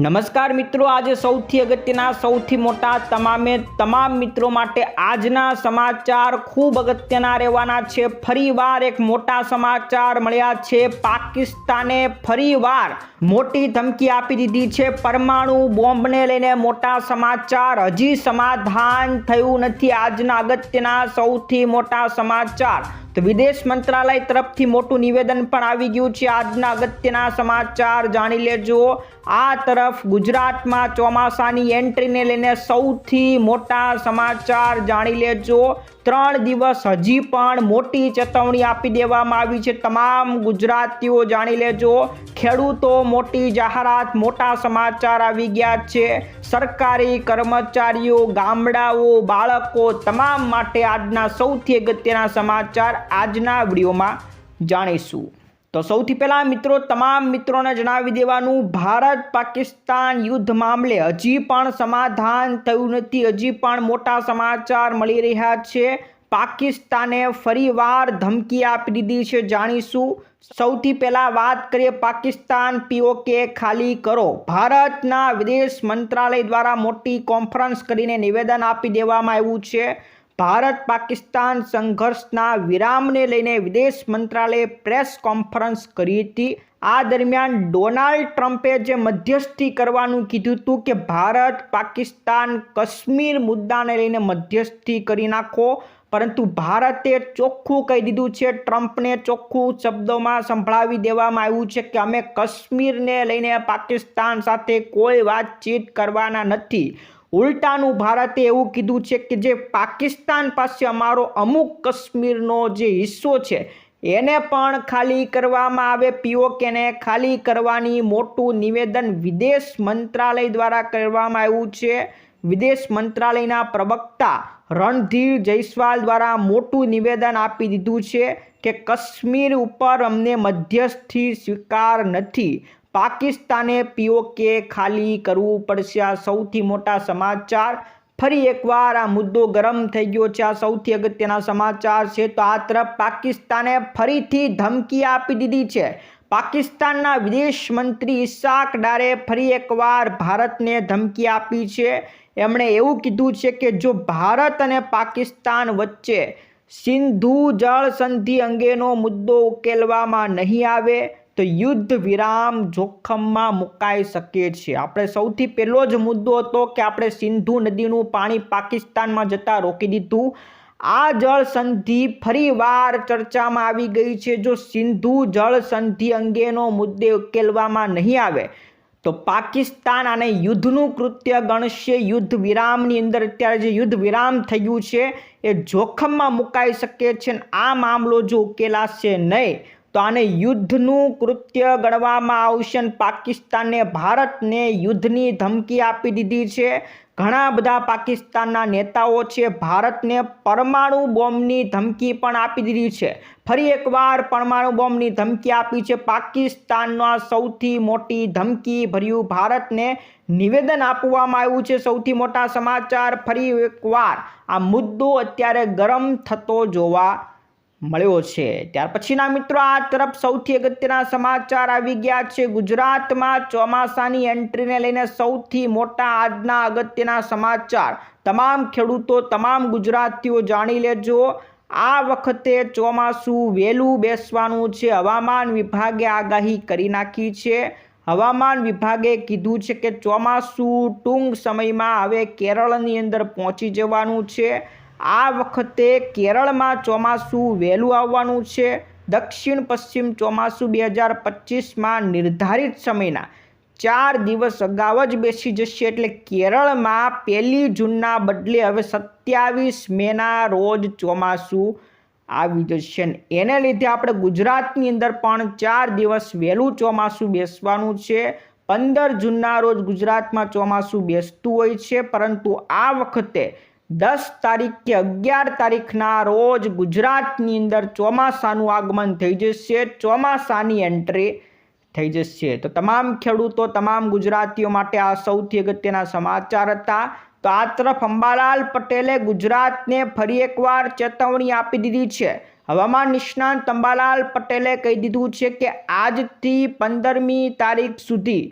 નમસ્કાર મિત્રો, આજે સૌથી અગત્યના, સૌથી મોટા, તમામે તમામ મિત્રો માટે આજના સમાચાર ખૂબ અગત્યના રહેવાના છે. ફરીવાર એક મોટા સમાચાર મળ્યા છે. પાકિસ્તાને ફરીવાર મોટી ધમકી આપી દીધી છે. પરમાણુ બોમ્બને લઈને મોટા સમાચાર. હજી સમાધાન થયું નથી. આજના અગત્યના, સૌથી મોટા સમાચાર તો વિદેશ મંત્રાલય તરફથી મોટું નિવેદન પણ આવી ગયું છે. આજના અગત્યના સમાચાર જાણી લેજો. આ તરફ ગુજરાતમાં ચોમાસાની એન્ટ્રીને લઈને સૌથી મોટા સમાચાર જાણી લેજો. ત્રણ દિવસ હજી પણ મોટી ચેતવણી આપી દેવામાં આવી છે. તમામ ગુજરાતીઓ જાણી લેજો, ખેડૂતો મોટી જાહેરાત, મોટા સમાચાર આવી ગયા છે. સરકારી કર્મચારીઓ, ગામડાઓ, બાળકો તમામ માટે આજના સૌથી અગત્યના સમાચાર આજના વિડીયોમાં જાણીશું. તો સૌથી પહેલાં મિત્રો, તમામ મિત્રોને જણાવી દેવાનું, ભારત પાકિસ્તાન યુદ્ધ મામલે હજી પણ સમાધાન થયું નથી. હજી પણ મોટા સમાચાર મળી રહ્યા છે. પાકિસ્તાને ફરીવાર ધમકી આપી દીધી છે. જાણીશું, સૌથી પહેલાં વાત કરીએ પાકિસ્તાન પીઓકે ખાલી કરો. ભારતના વિદેશ મંત્રાલય દ્વારા મોટી કોન્ફરન્સ કરીને નિવેદન આપી દેવામાં આવ્યું છે. ભારત પાકિસ્તાન સંઘર્ષના વિરામને લઈને વિદેશ મંત્રાલયે પ્રેસ કોન્ફરન્સ કરી હતી. આ દરમિયાન ડોનાલ્ડ ટ્રમ્પે જે મધ્યસ્થી કરવાનું કીધું હતું કે ભારત પાકિસ્તાન કાશ્મીર મુદ્દાને લઈને મધ્યસ્થી કરી નાખો, પરંતુ ભારતે ચોખ્ખું કહી દીધું છે. ટ્રમ્પને ચોખ્ખું શબ્દોમાં સંભળાવી દેવામાં આવ્યું છે કે અમે કાશ્મીરને લઈને પાકિસ્તાન સાથે કોઈ વાતચીત કરવાના નથી. ઉલટાનું ભારતે એવું કીધું છે કે જે પાકિસ્તાન પાસે અમારો અમુક કાશ્મીરનો જે હિસ્સો છે, એને પણ ખાલી કરવામાં આવે. પીઓકેને ખાલી કરવાની મોટું નિવેદન વિદેશ મંત્રાલય દ્વારા કરવામાં આવ્યું છે. વિદેશ મંત્રાલયના પ્રવક્તા રણધીર જયસ્વાલ દ્વારા મોટું નિવેદન આપી દીધું છે કે કાશ્મીર ઉપર અમને મધ્યસ્થી સ્વીકાર નથી. પાકિસ્તાને પીઓકે ખાલી કરવું પડશે. આ સૌથી મોટા સમાચાર. ફરી એકવાર આ મુદ્દો ગરમ થઈ ગયો છે. આ સૌથી અગત્યના સમાચાર છે તો આ તરફ પાકિસ્તાને ફરીથી ધમકી આપી દીધી છે. પાકિસ્તાનના વિદેશ મંત્રી ઇશાક ડારે ફરી એકવાર ભારતને ધમકી આપી છે. એમણે એવું કીધું છે કે જો ભારત અને પાકિસ્તાન વચ્ચે સિંધુ જળ સંધિ અંગેનો મુદ્દો ઉકેલવામાં નહીં આવે તો યુદ્ધ વિરામ જોખમમાં મુકાઈ શકે છે. આપણે સૌથી પહેલો જ મુદ્દો હતો કે આપણે સિંધુ નદીનું પાણી પાકિસ્તાનમાં જતા રોકી દીધું. આ જળ સંધિ ફરીવાર ચર્ચામાં આવી ગઈ છે. જો સિંધુ જળ સંધિ અંગેનો મુદ્દે ઉકેલવામાં નહીં આવે, તો પાકિસ્તાન આને યુદ્ધનું કૃત્ય ગણશે. યુદ્ધ વિરામની અંદર અત્યારે જે યુદ્ધ વિરામ થયું છે, એ જોખમમાં મુકાઈ શકે છે આ મામલો જો ઉકેલાશે નહીં તો આને યુદ્ધનું કૃત્ય ગણવામાં આવશે અને પાકિસ્તાનને ભારતને યુદ્ધની ધમકી આપી દીધી છે. ઘણા બધા પાકિસ્તાનના નેતાઓ છે, ભારતને પરમાણુ બોમ્બની ધમકી પણ આપી દીધી છે. ફરી એકવાર પરમાણુ બોમ્બની ધમકી આપી છે. પાકિસ્તાનમાં સૌથી મોટી ધમકી ભર્યું ભારતને નિવેદન આપવામાં આવ્યું છે. સૌથી મોટા સમાચાર, ફરી એકવાર આ મુદ્દો અત્યારે ગરમ થતો જોવા મળ્યો છે. ત્યાર પછીના મિત્રો, આ તરફ સૌથી અગત્યના સમાચાર આવી ગયા છે. ગુજરાતમાં ચોમાસાની એન્ટ્રીને લઈને સૌથી મોટા આજના અગત્યના સમાચાર. તમામ ખેડૂતો, તમામ ગુજરાતીઓ જાણી લેજો. આ વખતે ચોમાસું વહેલું બેસવાનું છે. હવામાન વિભાગે આગાહી કરી નાખી છે. હવામાન વિભાગે કીધું છે કે ચોમાસું ટૂંક સમયમાં હવે કેરળની અંદર પહોંચી જવાનું છે. આ વખતે કેરળમાં ચોમાસું વહેલું આવવાનું છે. દક્ષિણ પશ્ચિમ ચોમાસું બે હજાર પચીસમાં નિર્ધારિત સમયના ચાર દિવસ અગાઉ જ બેસી જશે એટલે કેરળમાં પહેલી જૂનના બદલે હવે સત્યાવીસ મેના રોજ ચોમાસું આવી જશે. એને લીધે આપણે ગુજરાતની અંદર પણ ચાર દિવસ વહેલું ચોમાસું બેસવાનું છે. પંદર જૂનના રોજ ગુજરાતમાં ચોમાસું બેસતું હોય છે, પરંતુ આ વખતે દસ તારીખ કે અગિયાર તારીખના રોજ ગુજરાતની અંદર ચોમાસાનું આગમન થઈ જશે. ચોમાસાની એન્ટ્રી થઈ જશે. તો તમામ ખેડૂતો, તમામ ગુજરાતીઓ માટે આ સૌથી અગત્યના સમાચાર હતા. તો આ તરફ અંબાલાલ પટેલે ગુજરાતને ફરી એકવાર ચેતવણી આપી દીધી છે. હવામાન નિષ્ણાંત અંબાલાલ પટેલે કહી દીધું છે કે આજથી પંદરમી તારીખ સુધી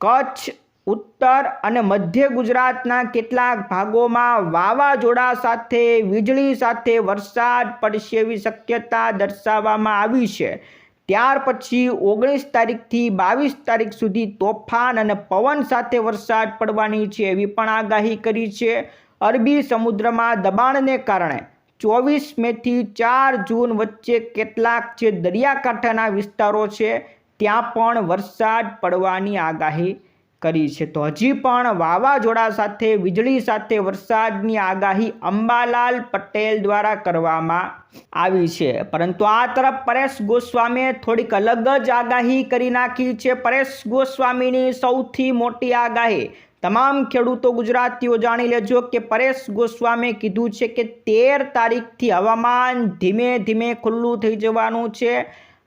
કચ્છ ઉત્તર અને મધ્ય ગુજરાતના કેટલાક ભાગોમાં વાવાઝોડા સાથે, વીજળી સાથે વરસાદ પડશે એવી શક્યતા દર્શાવવામાં આવી છે. ત્યાર પછી ઓગણીસ તારીખથી બાવીસ તારીખ સુધી તોફાન અને પવન સાથે વરસાદ પડવાની છે એવી પણ આગાહી કરી છે. અરબી સમુદ્રમાં દબાણને કારણે ચોવીસ મેથી ચાર જૂન વચ્ચે કેટલાક જે દરિયાકાંઠાના વિસ્તારો છે, ત્યાં પણ વરસાદ પડવાની આગાહી કરી છે. તો હજી પણ વાવાઝોડા સાથે, વીજળી સાથે વરસાદની આગાહી અંબાલાલ પટેલ દ્વારા કરવામાં આવી છે. પરંતુ આ તરફ પરેશ ગોસ્વામીએ થોડીક અલગ જ આગાહી કરી નાખી છે. પરેશ ગોસ્વામીની સૌથી મોટી આગાહી, તમામ ખેડૂતો ગુજરાતીઓ જાણી લેજો કે પરેશ ગોસ્વામીએ કીધું છે કે તેર તારીખથી હવામાન ધીમે ધીમે ખુલ્લું થઈ જવાનું છે.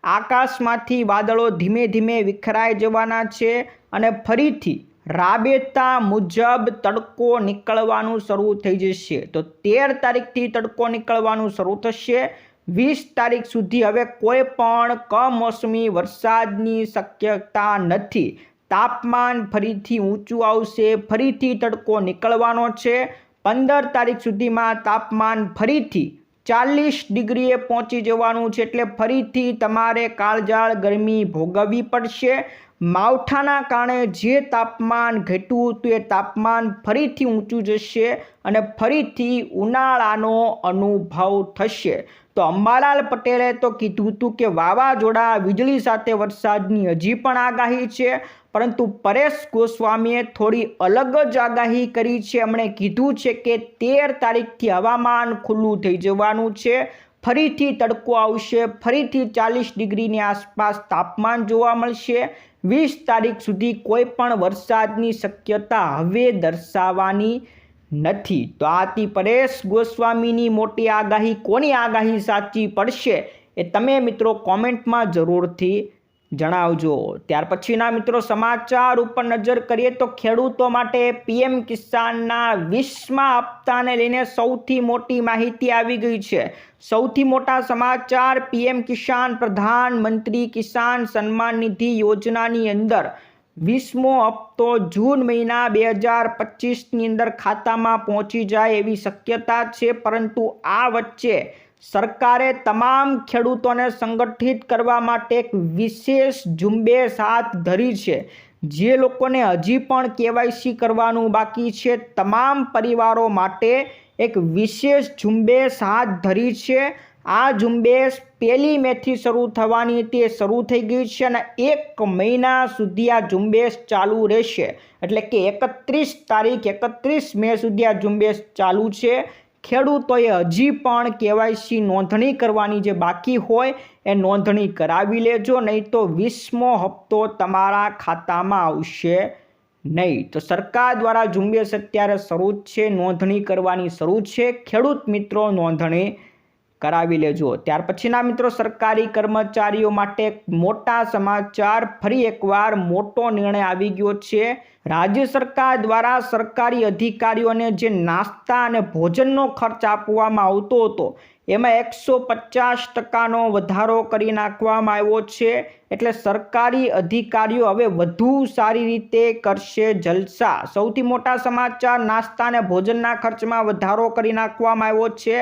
આકાશમાંથી વાદળો ધીમે ધીમે વિખરાઈ જવાના છે અને ફરીથી રાબેતા મુજબ તડકો નીકળવાનું શરૂ થઈ જશે. તો તેર તારીખથી તડકો નીકળવાનું શરૂ થશે. વીસ તારીખ સુધી હવે કોઈ પણ કમોસમી વરસાદની શક્યતા નથી. તાપમાન ફરીથી ઊંચું આવશે, ફરીથી તડકો નીકળવાનો છે. પંદર તારીખ સુધીમાં તાપમાન ફરીથી ચાલીસ ડિગ્રીએ પહોંચી જવાનું છે એટલે ફરીથી તમારે કાળજાળ ગરમી ભોગવવી પડશે. માવઠાના કારણે જે તાપમાન ઘટ્યું હતું એ તાપમાન ફરીથી ઊંચું જશે અને ફરીથી ઉનાળાનો અનુભવ થશે. તો અંબાલાલ પટેલે તો કીધું હતું કે વાવાઝોડા, વીજળી સાથે વરસાદની હજી પણ આગાહી છે. પરંતુ પરેશ ગોસ્વામીએ થોડી અલગ જ આગાહી કરી છે. એમણે કીધું છે કે તેર તારીખથી હવામાન ખુલ્લું થઈ જવાનું છે. ફરીથી તડકો આવશે. ફરીથી ચાલીસ ડિગ્રીની આસપાસ તાપમાન જોવા મળશે. વીસ તારીખ સુધી કોઈ પણ વરસાદની શક્યતા હવે દર્શાવવાની નથી. તો આથી પરેશ ગોસ્વામીની મોટી આગાહી કોની આગાહી સાચી પડશે એ તમે મિત્રો કોમેન્ટમાં જરૂરથી જણાવજો. ત્યાર પછીના મિત્રો સમાચાર ઉપર નજર કરીએ તો ખેડૂતો માટે પીએમ કિસાનના વીસમા હપ્તાને લઈને સૌથી મોટી માહિતી આવી ગઈ છે. સૌથી મોટા સમાચાર, પીએમ કિસાન પ્રધાનમંત્રી કિસાન સન્માન નિધિ યોજનાની અંદર વીસમો હપ્તો જૂન મહિના બે હજાર પચીસની અંદર ખાતામાં પહોંચી જાય એવી શક્યતા છે, પરંતુ આ વચ્ચે સરકારે તમામ ખેડૂતોને સંગઠિત કરવા માટે એક વિશેષ ઝુંબેશ હાથ ધરી છે. જે લોકોને હજી પણ કેવાયસી કરવાનું બાકી છે. તમામ પરિવારો માટે એક વિશેષ ઝુંબેશ હાથ ધરી છે. આ ઝુંબેશ પહેલી મેથી શરૂ થવાની તે શરૂ થઈ ગઈ છે અને એક મહિના સુધી આ ઝુંબેશ ચાલુ રહેશે. એટલે કે એકત્રીસ તારીખ, એકત્રીસ મે સુધી આ ઝુંબેશ ચાલુ છે. ખેડૂતોએ હજી પણ કેવાયસી નોંધણી કરવાની જે બાકી હોય એ નોંધણી કરાવી લેજો, નહીં તો વીસમો હપ્તો તમારા ખાતામાં આવશે નહીં. તો સરકાર દ્વારા ઝુંબેશ અત્યારે શરૂ છે, નોંધણી કરવાની શરૂ છે. ખેડૂત મિત્રો, નોંધણી કરાવી લેજો. ત્યાર પછીના મિત્રો, સરકારી કર્મચારીઓ માટે મોટા સમાચાર ફરી એકવાર મોટો નિર્ણય આવી ગયો છે. રાજ્ય સરકાર દ્વારા સરકારી અધિકારીઓને જે નાસ્તા અને ભોજનનો ખર્ચ આપવામાં આવતો હતો, એમાં એકસો પચાસ ટકાનો વધારો કરી નાખવામાં આવ્યો છે. એટલે સરકારી અધિકારીઓ હવે વધુ સારી રીતે કરશે જલસા. સૌથી મોટા સમાચાર, નાસ્તા અને ભોજનના ખર્ચમાં વધારો કરી નાખવામાં આવ્યો છે.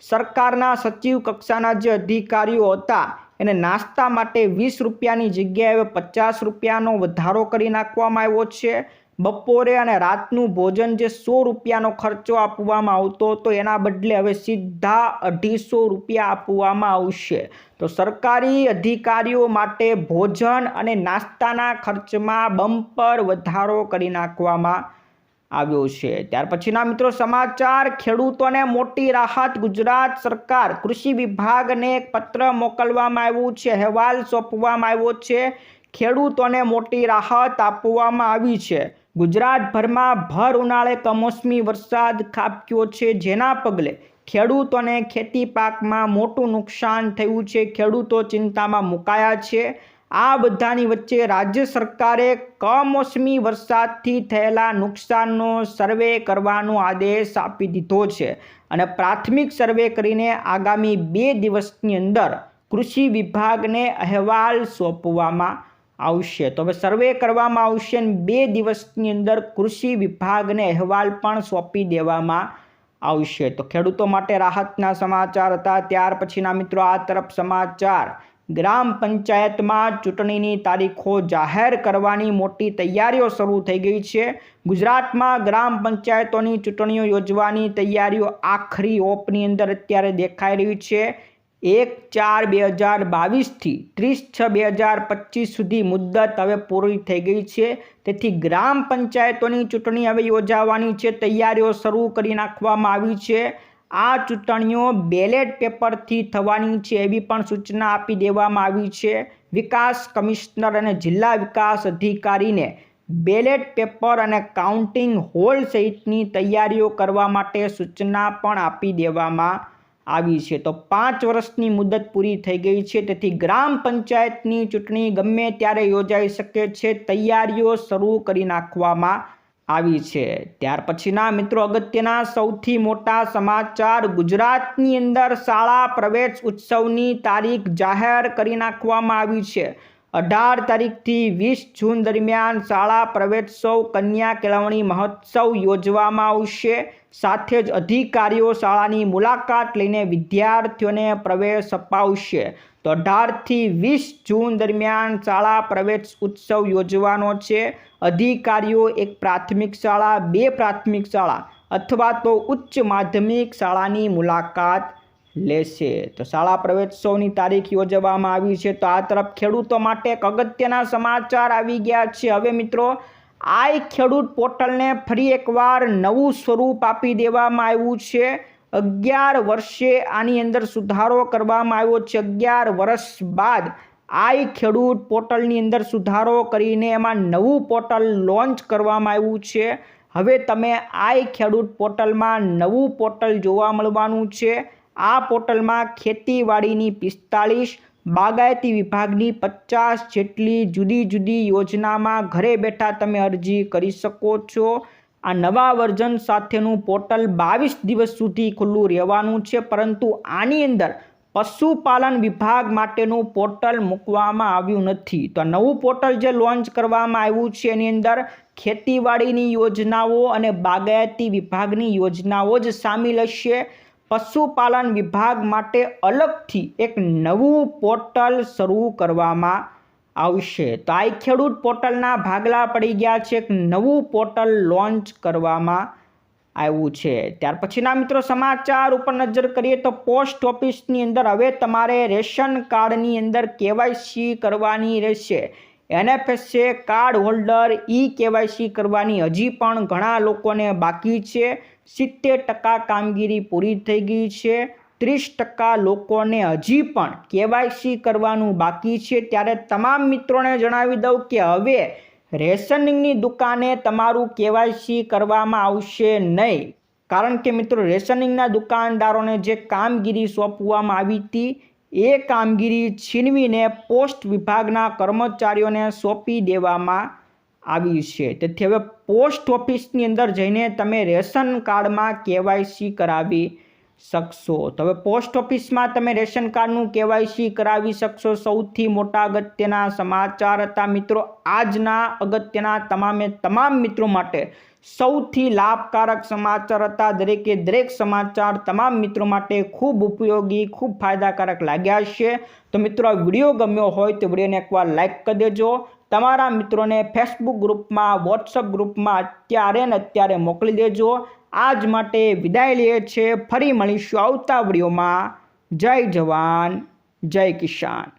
સરકારના સચિવ કક્ષાના જે અધિકારીઓ હતા. એને નાસ્તા માટે વીસ રૂપિયાની જગ્યાએ પચાસ રૂપિયાનો વધારો કરી નાખવામાં આવ્યો છે. બપોરે અને રાતનું ભોજન જે સો રૂપિયાનો ખર્ચો આપવામાં આવતો હતો, એના બદલે હવે સીધા અઢીસો રૂપિયા આપવામાં આવશે. તો સરકારી અધિકારીઓ માટે ભોજન અને નાસ્તાના ખર્ચમાં બમ્પર વધારો કરી નાખવામાં આવ્યો છે. ત્યાર પછીના મિત્રો સમાચાર, ખેડૂતોને મોટી રાહત, ગુજરાત સરકાર કૃષિ વિભાગને એક પત્ર મોકલવામાં આવ્યું છે, અહેવાલ સોંપવામાં આવ્યો છે. ખેડૂતોને મોટી રાહત આપવામાં આવી છે. ગુજરાતભરમાં ભર ઉનાળે કમોસમી વરસાદ ખાબક્યો છે. જેના પગલે ખેડૂતોને ખેતી પાકમાં મોટું નુકસાન થયું છે. ખેડૂતો ચિંતામાં મુકાયા છે. આ બધાની વચ્ચે રાજ્ય સરકારે કમોસમી વરસાદથી થયેલા નુકસાનનો સર્વે કરવાનો આદેશ આપી દીધો છે અને પ્રાથમિક સર્વે કરીને આગામી બે દિવસની અંદર કૃષિ વિભાગને અહેવાલ સોંપવામાં આવશે. તો હવે સર્વે કરવામાં આવશે અને બે દિવસની અંદર કૃષિ વિભાગને અહેવાલ પણ સોંપી દેવામાં આવશે. તો ખેડૂતો માટે રાહતના સમાચાર હતા. ત્યાર પછીના મિત્રો, આ તરફ સમાચાર. ગ્રામ પંચાયતમાં ચૂંટણીની તારીખો જાહેર કરવાની મોટી તૈયારીઓ શરૂ થઈ ગઈ છે. ગુજરાતમાં ગ્રામ પંચાયતોની ચૂંટણીઓ યોજવાની તૈયારીઓ આખરી ઓપની અંદર અત્યારે દેખાઈ રહી છે. એક ચાર બે હજાર બાવીસથી ત્રીસ છ બે હજાર પચીસ સુધી મુદ્દત હવે પૂરી થઈ ગઈ છે. તેથી ગ્રામ પંચાયતોની ચૂંટણી હવે યોજાવાની છે. તૈયારીઓ શરૂ કરી નાખવામાં આવી છે. આ ચૂંટણીઓ બેલેટ પેપરથી થવાની છે એવી પણ સૂચના આપી દેવામાં આવી છે. વિકાસ કમિશનર અને જિલ્લા વિકાસ અધિકારીને બેલેટ પેપર અને કાઉન્ટિંગ હોલ સહિતની તૈયારીઓ કરવા માટે સૂચના પણ આપી દેવામાં આવી છે. તો પાંચ વર્ષની મુદત પૂરી થઈ ગઈ છે. તેથી ગ્રામ પંચાયતની ચૂંટણી ગમે ત્યારે યોજાઈ શકે છે. તૈયારીઓ શરૂ કરી નાખવામાં આવી છે. ત્યાર પછીના મિત્રો અગત્યના સૌથી મોટા સમાચાર. ગુજરાતની અંદર શાળા પ્રવેશ ઉત્સવની તારીખ જાહેર કરી નાખવામાં આવી છે. અઢાર તારીખથી વીસ જૂન દરમિયાન શાળા પ્રવેશોત્સવ, કન્યા કેળવણી મહોત્સવ યોજવામાં આવશે. સાથે જ અધિકારીઓ શાળાની મુલાકાત લઈને વિદ્યાર્થીઓને પ્રવેશ અપાવશે. તો અઢારથી વીસ જૂન દરમિયાન શાળા પ્રવેશ ઉત્સવ યોજવાનો છે. અધિકારીઓ એક પ્રાથમિક શાળા, બે પ્રાથમિક શાળા અથવા તો ઉચ્ચ માધ્યમિક શાળાની મુલાકાત લેશે. તો શાળા પ્રવેશોત્સવની તારીખ યોજવામાં આવી છે. તો આ તરફ ખેડૂતો માટે એક અગત્યના સમાચાર આવી ગયા છે. હવે મિત્રો, આઈ ખેડૂત પોર્ટલને ફરી એકવાર નવું સ્વરૂપ આપી દેવામાં આવ્યું છે. અગિયાર વર્ષે આની અંદર સુધારો કરવામાં આવ્યો છે. અગિયાર વર્ષ બાદ આઈ ખેડૂત પોર્ટલની અંદર સુધારો કરીને એમાં નવું પોર્ટલ લોન્ચ કરવામાં આવ્યું છે. હવે તમે આઈ ખેડૂત પોર્ટલમાં નવું પોર્ટલ જોવા મળવાનું છે. આ પોર્ટલમાં ખેતીવાડીની પિસ્તાળીસ, બાગાયતી વિભાગની પચાસ જેટલી જુદી જુદી યોજનામાં ઘરે બેઠા તમે અરજી કરી શકો છો. આ નવા વર્ઝન સાથેનું પોર્ટલ બાવીસ દિવસ સુધી ખુલ્લું રહેવાનું છે, પરંતુ આની અંદર પશુપાલન વિભાગ માટેનું પોર્ટલ મૂકવામાં આવ્યું નથી. તો નવું પોર્ટલ જે લોન્ચ કરવામાં આવ્યું છે, એની અંદર ખેતીવાડીની યોજનાઓ અને બાગાયતી વિભાગની યોજનાઓ જ સામેલ હશે. પશુપાલન વિભાગ માટે અલગથી એક નવું પોર્ટલ શરૂ કરવામાં આવશે. તો આ ખેડૂત પોર્ટલના ભાગલા પડી ગયા છે. એક નવું પોર્ટલ લોન્ચ કરવામાં આવ્યું છે. ત્યાર પછીના મિત્રો સમાચાર ઉપર નજર કરીએ તો પોસ્ટ ઓફિસની અંદર હવે તમારે રેશન કાર્ડની અંદર કેવાયસી કરવાની રહેશે. NFSA card holder e KYC કરવાની હજી પણ ઘણા લોકોને બાકી છે. સિત્તેર ટકા કામગીરી પૂરી થઈ ગઈ છે. ત્રીસ ટકા લોકોને હજી પણ કેવાયસી કરવાનું બાકી છે. ત્યારે તમામ મિત્રોને જણાવી દઉં કે હવે રેશનિંગની દુકાને તમારું કેવાયસી કરવામાં આવશે નહીં. કારણ કે મિત્રો, રેશનિંગના દુકાનદારોને જે કામગીરી સોંપવામાં આવી હતી, એ કામગીરી છીનવીને પોસ્ટ વિભાગના કર્મચારીઓને સોંપી દેવામાં આવી છે. તેથી હવે પોસ્ટ ઓફિસની અંદર જઈને તમે રેશન કાર્ડમાં કેવાયસી કરાવી શકશો. તો હવે પોસ્ટ ઓફિસમાં તમે રેશન કાર્ડનું કેવાયસી કરાવી શકશો. સૌથી મોટા અગત્યના સમાચાર હતા મિત્રો. આજના અગત્યના તમામે તમામ મિત્રો માટે સૌથી લાભકારક સમાચાર હતા. દરેકે દરેક સમાચાર તમામ મિત્રો માટે ખૂબ ઉપયોગી, ખૂબ ફાયદાકારક લાગ્યા છે તો મિત્રો વીડિયો ગમ્યો હોય તો વિડીયોને એકવાર લાઇક કરી દેજો. તમારા મિત્રોને ફેસબુક ગ્રુપમાં વોટ્સઅપ ગ્રુપમાં અત્યારે ને અત્યારે મોકલી દેજો. આજ માટે વિદાય લઈએ છે ફરી મળીશું આવતા વિડીયોમાં. જય જવાન જય કિસાન.